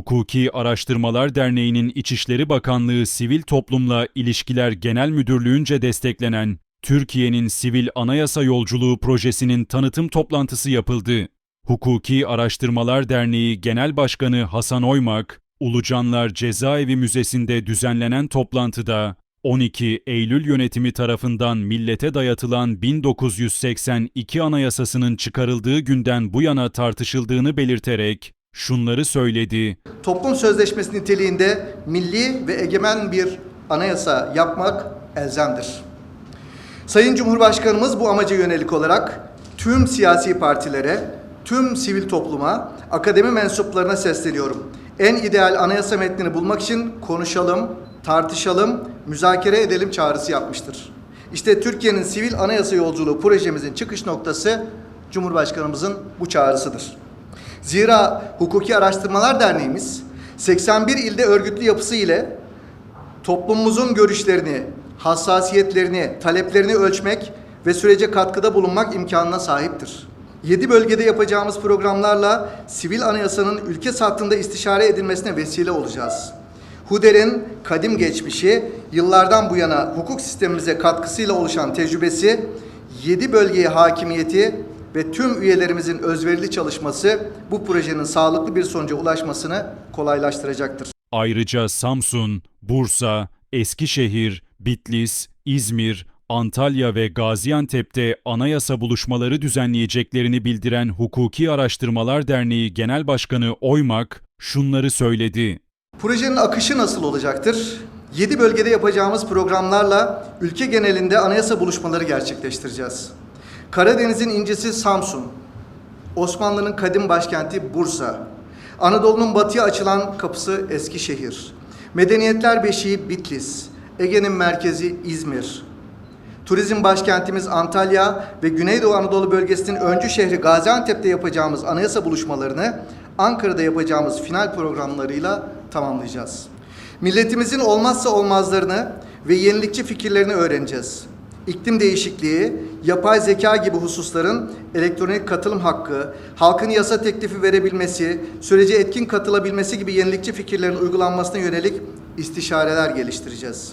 Hukuki Araştırmalar Derneği'nin İçişleri Bakanlığı Sivil Toplumla İlişkiler Genel Müdürlüğü'nce desteklenen Türkiye'nin Sivil Anayasa Yolculuğu Projesi'nin tanıtım toplantısı yapıldı. Hukuki Araştırmalar Derneği Genel Başkanı Hasan Oymak, Ulucanlar Cezaevi Müzesi'nde düzenlenen toplantıda 12 Eylül yönetimi tarafından millete dayatılan 1982 Anayasasının çıkarıldığı günden bu yana tartışıldığını belirterek şunları söyledi. Toplum sözleşmesi niteliğinde milli ve egemen bir anayasa yapmak elzemdir. Sayın Cumhurbaşkanımız bu amaca yönelik olarak tüm siyasi partilere, tüm sivil topluma, akademi mensuplarına sesleniyorum. En ideal anayasa metnini bulmak için konuşalım, tartışalım, müzakere edelim çağrısı yapmıştır. İşte Türkiye'nin sivil anayasa yolculuğu projemizin çıkış noktası Cumhurbaşkanımızın bu çağrısıdır. Zira Hukuki Araştırmalar Derneğimiz 81 ilde örgütlü yapısı ile toplumumuzun görüşlerini, hassasiyetlerini, taleplerini ölçmek ve sürece katkıda bulunmak imkanına sahiptir. 7 bölgede yapacağımız programlarla sivil anayasanın ülke sattığında istişare edilmesine vesile olacağız. HUDER'in kadim geçmişi, yıllardan bu yana hukuk sistemimize katkısıyla oluşan tecrübesi, 7 bölgeye hakimiyeti ve tüm üyelerimizin özverili çalışması bu projenin sağlıklı bir sonuca ulaşmasını kolaylaştıracaktır. Ayrıca Samsun, Bursa, Eskişehir, Bitlis, İzmir, Antalya ve Gaziantep'te anayasa buluşmaları düzenleyeceklerini bildiren Hukuki Araştırmalar Derneği Genel Başkanı Oymak şunları söyledi. Projenin akışı nasıl olacaktır? 7 bölgede yapacağımız programlarla ülke genelinde anayasa buluşmaları gerçekleştireceğiz. Karadeniz'in incisi Samsun, Osmanlı'nın kadim başkenti Bursa, Anadolu'nun batıya açılan kapısı Eskişehir, Medeniyetler Beşiği Bitlis, Ege'nin merkezi İzmir, Turizm başkentimiz Antalya ve Güneydoğu Anadolu bölgesinin öncü şehri Gaziantep'te yapacağımız anayasa buluşmalarını Ankara'da yapacağımız final programlarıyla tamamlayacağız. Milletimizin olmazsa olmazlarını ve yenilikçi fikirlerini öğreneceğiz. İklim değişikliği, yapay zeka gibi hususların elektronik katılım hakkı, halkın yasa teklifi verebilmesi, sürece etkin katılabilmesi gibi yenilikçi fikirlerin uygulanmasına yönelik istişareler geliştireceğiz.